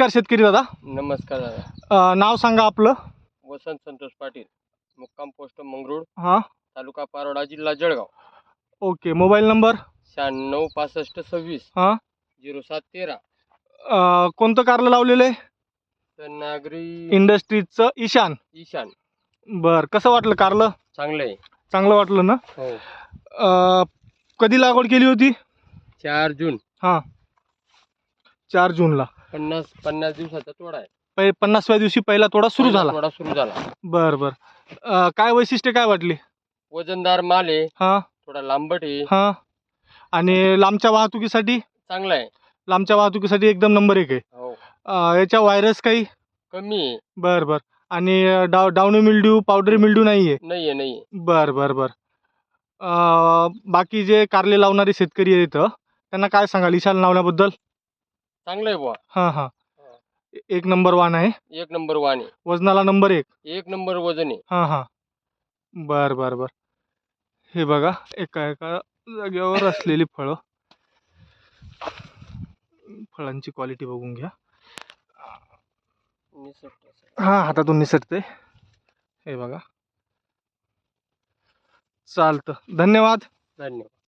नमस्कार शेतकरी दादा. नमस्कार दादा. अ, नाव सांगा आपलं. वसंत संतोष पाटील मुक्काम पोस्ट मंगरूळ हां. तालुका पारोडा जिल्हा जळगाव. Okay mobile number? शहाण्णव पासष्ट सव्वीस हां. झिरो सात तेरा. अ, कोणतं कारलं लावलेलं आहे? नागरी इंडस्ट्रीजचं ईशान. ईशान. बर कसं वाटलं कारलं? चांगलं आहे. चांगलं वाटलं ना? हो. अ, कधी लागवड केली होती? चार जून. हां. चार जूनला. पन्नास पन्नास दिवसाचा तोडा आहे. पै पन्नासव्या दिवशी पहिला तोडा सुरू झाला. तोडा सुरू झाला. बर बर. अ, काय वैशिष्ट्य काय वाटली? वजनदार माल आहे. हां. थोडा लांबट आहे. हां. आणि लांबच्या वाहतुकीसाठी? चांगला आहे. लांबच्या वाहतुकीसाठी एकदम नंबर एक आहे. हो. अ, याच्या व्हायरस काही? कमी आहे. बर बर. आणि डाव डावणी मिल्ड्यू पावडरी मिल्ड्यू नाही आहे नाही आहे नाही आहे बर बर बर. अ, बाकी जे कारले लावणारे शेतकरी आहेत त्यांना काय सांगाल? ईशान लावण्याबद्दल चांगलं आहे बुवा. हां हां. एक नंबर वाण आहे. एक नंबर वाण आहे. वजनाला नंबर एक. एक नंबर वजन आहे. हां हां. बर बर बर. हे बघा एका एका जागेवर असलेली फळं. फळांची क्वालिटी बघून घ्या. हां हातातून निसटते हे बघा. चालतं. धन्यवाद. धन्यवाद.